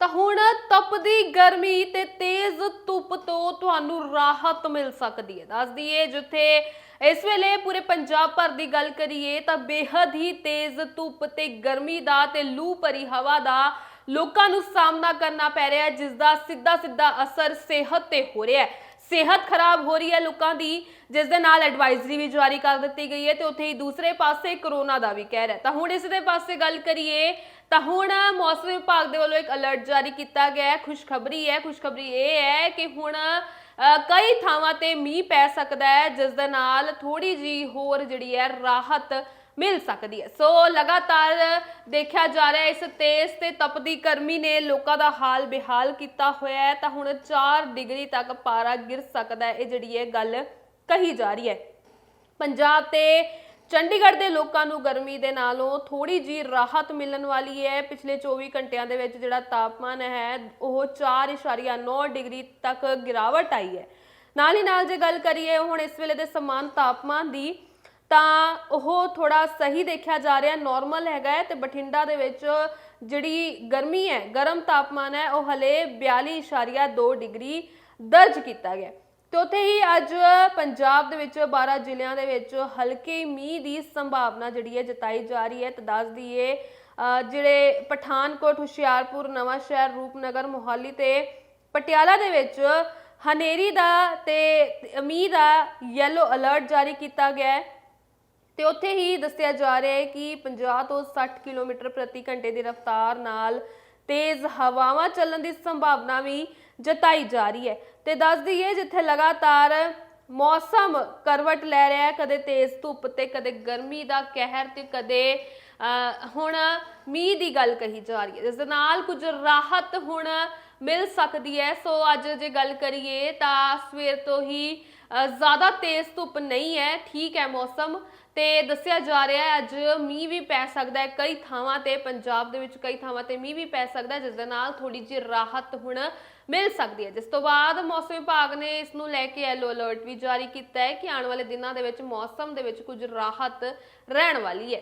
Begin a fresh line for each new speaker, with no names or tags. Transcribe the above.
ਤਾਂ ਹੁਣ ਤਪਦੀ ਗਰਮੀ ਤੇ ਤੇਜ਼ ਧੁੱਪ ਤੋਂ ਤੁਹਾਨੂੰ ਰਾਹਤ ਮਿਲ ਸਕਦੀ ਹੈ। ਦੱਸ ਦਈਏ ਜਿੱਥੇ ਇਸ ਵੇਲੇ ਪੂਰੇ ਪੰਜਾਬ ਭਰ ਦੀ ਗੱਲ ਕਰੀਏ ਤਾਂ ਬੇਹੱਦ ਹੀ ਤੇਜ਼ ਧੁੱਪ ਤੇ ਗਰਮੀ ਦਾ ਤੇ ਲੂ ਭਰੀ ਹਵਾ ਦਾ ਲੋਕਾਂ ਨੂੰ ਸਾਹਮਣਾ ਕਰਨਾ ਪੈ ਰਿਹਾ ਹੈ, ਜਿਸ ਦਾ ਸਿੱਧਾ ਸਿੱਧਾ ਅਸਰ ਸਿਹਤ ਤੇ ਹੋ ਰਿਹਾ ਹੈ। ਸਿਹਤ ਖਰਾਬ ਹੋ ਰਹੀ ਹੈ ਲੋਕਾਂ ਦੀ, ਜਿਸ ਦੇ ਨਾਲ ਐਡਵਾਈਜ਼ਰੀ ਵੀ ਜਾਰੀ ਕਰ ਦਿੱਤੀ ਗਈ ਹੈ ਤੇ ਉੱਥੇ ਹੀ ਦੂਸਰੇ ਪਾਸੇ ਕਰੋਨਾ ਦਾ ਵੀ ਕਹਿਰ ਹੈ। ਤਾਂ ਹੁਣ ਇਸ ਦੇ ਪਾਸੇ ਗੱਲ ਕਰੀਏ ਤਾਂ ਹੁਣ ਮੌਸਮ ਵਿਭਾਗ ਦੇ ਵੱਲੋਂ ਇੱਕ ਅਲਰਟ ਜਾਰੀ ਕੀਤਾ ਗਿਆ ਹੈ। ਖੁਸ਼ਖਬਰੀ ਹੈ, ਖੁਸ਼ਖਬਰੀ ਇਹ ਹੈ ਕਿ ਹੁਣ ਕਈ ਥਾਵਾਂ ਤੇ ਮੀਂਹ ਪੈ ਸਕਦਾ ਹੈ, ਜਿਸ ਦੇ ਨਾਲ ਥੋੜੀ ਜੀ ਹੋਰ ਜਿਹੜੀ ਹੈ ਰਾਹਤ ਮਿਲ ਸਕਦੀ ਹੈ। ਸੋ ਲਗਾਤਾਰ ਦੇਖਿਆ ਜਾ ਰਿਹਾ ਇਸ ਤੇਜ਼ ਤੇ ਤਪਦੀ ਗਰਮੀ ਨੇ ਲੋਕਾਂ ਦਾ ਹਾਲ ਬੇਹਾਲ ਕੀਤਾ ਹੋਇਆ ਹੈ। ਤਾਂ ਹੁਣ 4 ਡਿਗਰੀ ਤੱਕ ਪਾਰਾ ਗਿਰ ਸਕਦਾ ਹੈ, ਇਹ ਜਿਹੜੀ ਹੈ ਗੱਲ ਕਹੀ ਜਾ ਰਹੀ ਹੈ। ਪੰਜਾਬ ਤੇ ਚੰਡੀਗੜ੍ਹ ਦੇ ਲੋਕਾਂ ਨੂੰ ਗਰਮੀ ਦੇ ਨਾਲੋਂ ਥੋੜੀ ਜੀ ਰਾਹਤ ਮਿਲਣ ਵਾਲੀ ਹੈ। ਪਿਛਲੇ 24 ਘੰਟਿਆਂ ਦੇ ਵਿੱਚ ਜਿਹੜਾ ਤਾਪਮਾਨ ਹੈ, ਉਹ 4.9 ਡਿਗਰੀ ਤੱਕ ਗਿਰਾਵਟ ਆਈ ਹੈ। ਨਾਲ ਹੀ ਨਾਲ ਜੇ ਗੱਲ ਕਰੀਏ ਹੁਣ ਇਸ ਵੇਲੇ ਦੇ ਸਮਾਨ ਤਾਪਮਾਨ ਦੀ, ਤਾਂ ਉਹ ਥੋੜਾ ਸਹੀ ਦੇਖਿਆ ਜਾ ਰਿਹਾ ਨਾਰਮਲ ਹੈਗਾ ਹੈ ਤੇ ਬਠਿੰਡਾ ਦੇ ਵਿੱਚ ਜਿਹੜੀ ਗਰਮੀ ਹੈ, ਗਰਮ ਤਾਪਮਾਨ ਹੈ, ਉਹ ਹਲੇ 42.2 ਡਿਗਰੀ ਦਰਜ ਕੀਤਾ ਗਿਆ ਤੇ ਉੱਥੇ ਹੀ ਅੱਜ ਪੰਜਾਬ ਦੇ ਵਿੱਚ 12 ਜ਼ਿਲ੍ਹਿਆਂ ਦੇ ਵਿੱਚ ਹਲਕੇ ਮੀਂਹ ਦੀ ਸੰਭਾਵਨਾ ਜਿਹੜੀ ਹੈ ਜਤਾਈ ਜਾ ਰਹੀ ਹੈ। ਤੇ ਦੱਸ ਦਈਏ ਜਿਹੜੇ ਪਠਾਨਕੋਟ, ਹੁਸ਼ਿਆਰਪੁਰ ਨਵਾਂ ਸ਼ਹਿਰ ਰੂਪਨਗਰ, ਮੋਹਾਲੀ ਤੇ ਪਟਿਆਲਾ ਦੇ ਵਿੱਚ ਹਨੇਰੀ ਦਾ ਤੇ ਮੀਂਹ ਦਾ ਯੈਲੋ ਅਲਰਟ ਜਾਰੀ ਕੀਤਾ ਗਿਆ ਹੈ। ਤੇ ਉੱਥੇ ਹੀ ਦੱਸਿਆ ਜਾ ਰਿਹਾ ਹੈ ਕਿ 50 ਤੋਂ 60 ਕਿਲੋਮੀਟਰ ਪ੍ਰਤੀ ਘੰਟੇ ਦੀ ਰਫ਼ਤਾਰ ਨਾਲ ਤੇਜ਼ ਹਵਾਵਾਂ ਚੱਲਣ ਦੀ ਸੰਭਾਵਨਾ ਵੀ ਜਤਾਈ ਜਾ ਰਹੀ ਹੈ। ਤੇ ਦੱਸ ਦਈਏ ਜਿੱਥੇ ਲਗਾਤਾਰ ਮੌਸਮ ਕਰਵਟ ਲੈ ਰਿਹਾ ਹੈ, ਕਦੇ ਤੇਜ਼ ਧੁੱਪ ਤੇ, ਕਦੇ ਗਰਮੀ ਦਾ ਕਹਿਰ ਤੇ, ਕਦੇ ਹੁਣ ਮੀਂਹ ਦੀ ਗੱਲ ਕਹੀ ਜਾ ਰਹੀ ਹੈ, ਜਿਸ ਦੇ ਨਾਲ ਕੁਝ ਰਾਹਤ ਹੁਣ ਮਿਲ ਸਕਦੀ ਹੈ। ਸੋ ਅੱਜ ਜੇ ਗੱਲ ਕਰੀਏ ਤਾਂ ਸਵੇਰ ਤੋਂ ਹੀ ਜ਼ਿਆਦਾ ਤੇਜ਼ ਧੁੱਪ ਨਹੀਂ ਹੈ, ਠੀਕ ਹੈ ਮੌਸਮ। ਤੇ ਦੱਸਿਆ ਜਾ ਰਿਹਾ ਹੈ, ਅੱਜ ਮੀਂਹ ਵੀ ਪੈ ਸਕਦਾ ਹੈ ਕਈ ਥਾਵਾਂ ਤੇ, ਪੰਜਾਬ ਦੇ ਵਿੱਚ ਕਈ ਥਾਵਾਂ ਤੇ ਮੀਂਹ ਵੀ ਪੈ ਸਕਦਾ ਹੈ, ਜਿਸ ਦੇ ਨਾਲ ਥੋੜੀ ਜਿਹੀ ਰਾਹਤ ਹੁਣ ਮਿਲ ਸਕਦੀ ਹੈ। ਜਿਸ ਤੋਂ ਬਾਅਦ ਮੌਸਮ ਵਿਭਾਗ ਨੇ ਇਸ ਨੂੰ ਲੈ ਕੇ ਯੈਲੋ ਅਲਰਟ ਵੀ ਜਾਰੀ ਕੀਤਾ ਹੈ ਕਿ ਆਉਣ ਵਾਲੇ ਦਿਨਾਂ ਦੇ ਵਿੱਚ ਮੌਸਮ ਦੇ ਵਿੱਚ ਕੁਝ ਰਾਹਤ ਰਹਿਣ ਵਾਲੀ ਹੈ।